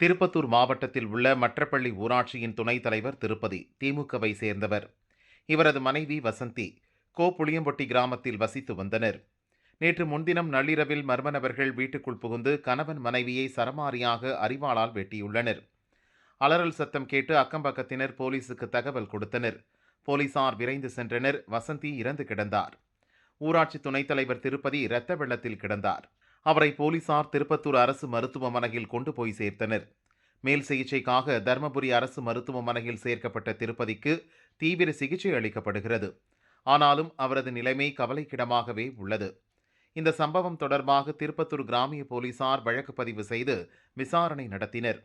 திருப்பத்தூர் மாவட்டத்தில் உள்ள மற்றப்பள்ளி ஊராட்சியின் துணைத் தலைவர் திருப்பதி திமுகவை சேர்ந்தவர். இவரது மனைவி வசந்தி கோபுளியம்பொட்டி கிராமத்தில் வசித்து வந்தனர். நேற்று முன்தினம் நள்ளிரவில் மர்ம நபர்கள் வீட்டுக்குள் புகுந்து கணவன் மனைவியை சரமாரியாக அறிவாளால் வெட்டியுள்ளனர். அலறல் சத்தம் கேட்டு அக்கம்பக்கத்தினர் போலீசுக்கு தகவல் கொடுத்தனர். போலீசார் விரைந்து சென்றனர். வசந்தி இறந்து கிடந்தார். ஊராட்சி துணைத் தலைவர் திருப்பதி இரத்த வெள்ளத்தில் கிடந்தார். அவரை போலீசார் திருப்பத்தூர் அரசு மருத்துவமனையில் கொண்டு போய் சேர்த்தனர். மேல் சிகிச்சைக்காக தருமபுரி அரசு மருத்துவமனையில் சேர்க்கப்பட்ட திருப்பதிக்கு தீவிர சிகிச்சை அளிக்கப்படுகிறது. ஆனாலும் அவரது நிலைமை கவலைக்கிடமாகவே உள்ளது. இந்த சம்பவம் தொடர்பாக திருப்பத்தூர் கிராமிய போலீசார் வழக்கு பதிவு செய்து விசாரணை நடத்தினர்.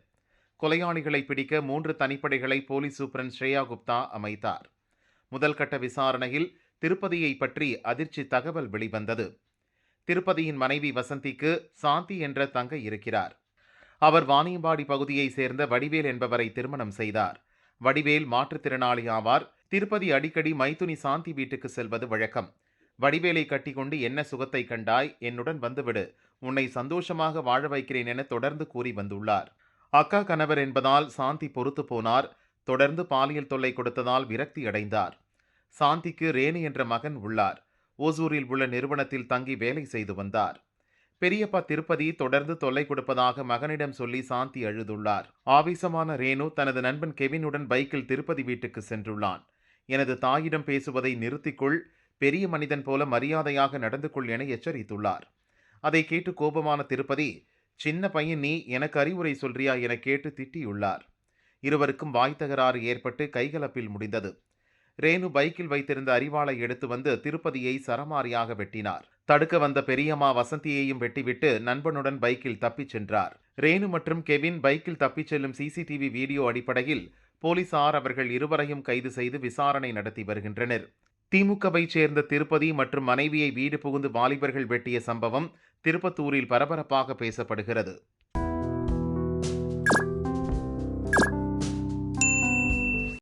கொலையாளிகளை பிடிக்க மூன்று தனிப்படைகளை போலீஸ் சூப்பரன் ஸ்ரேயா குப்தா அமைத்தார். முதல் கட்ட விசாரணையில் திருப்பதியை பற்றி அதிர்ச்சி தகவல் வெளிவந்தது. திருப்பதியின் மனைவி வசந்திக்கு சாந்தி என்ற தங்கை இருக்கிறார். அவர் வாணியம்பாடி பகுதியைச் சேர்ந்த வடிவேல் என்பவரை திருமணம் செய்தார். வடிவேல் மாற்றுத்திறனாளி ஆவார். திருப்பதி அடிக்கடி மைத்துனி சாந்தி வீட்டுக்கு செல்வது வழக்கம். வடிவேலை கட்டிக்கொண்டு என்ன சுகத்தை கண்டாய்? என்னுடன் வந்துவிடு. உன்னை சந்தோஷமாக வாழ வைக்கிறேன் என தொடர்ந்து கூறி வந்துள்ளார். அக்கா கணவர் என்பதால் சாந்தி பொறுத்து போனார். தொடர்ந்து பாலியல் தொல்லை கொடுத்ததால் விரக்தி அடைந்தார். சாந்திக்கு ரேணு என்ற மகன் உள்ளார். ஓசூரில் உள்ள நிறுவனத்தில் தங்கி வேலை செய்து வந்தார். பெரியப்பா திருப்பதி தொடர்ந்து தொல்லை கொடுப்பதாக மகனிடம் சொல்லி சாந்தி அழுதுள்ளார். ஆவேசமான ரேணு தனது நண்பன் கெவினுடன் பைக்கில் திருப்பதி வீட்டுக்கு சென்றுள்ளான். எனது தாயிடம் பேசுவதை நிறுத்திக்கொள் பெரிய மனிதன் போல மரியாதையாக நடந்து கொள் என எச்சரித்துள்ளார். அதை கேட்டு கோபமான திருப்பதி சின்ன பையன் நீ எனக்கு அறிவுரை சொல்றியா என கேட்டு திட்டியுள்ளார். இருவருக்கும் வாய் தகராறு ஏற்பட்டு கைகலப்பில் முடிந்தது. ரேணு பைக்கில் வைத்திருந்த அரிவாளை எடுத்து வந்து திருப்பதியை சரமாரியாக வெட்டினார். தடுக்க வந்த பெரியம்மா வசந்தியையும் வெட்டிவிட்டு நண்பனுடன் பைக்கில் தப்பிச் சென்றார். ரேணு மற்றும் கெவின் பைக்கில் தப்பிச் செல்லும் சிசிடிவி வீடியோ அடிப்படையில் போலீசார் அவர்கள் இருவரையும் கைது செய்து விசாரணை நடத்தி வருகின்றனர். திமுகவை சேர்ந்த திருப்பதி மற்றும் மனைவியை வீடு புகுந்து வாலிபர்கள் வெட்டிய சம்பவம் திருப்பத்தூரில் பரபரப்பாக பேசப்படுகிறது.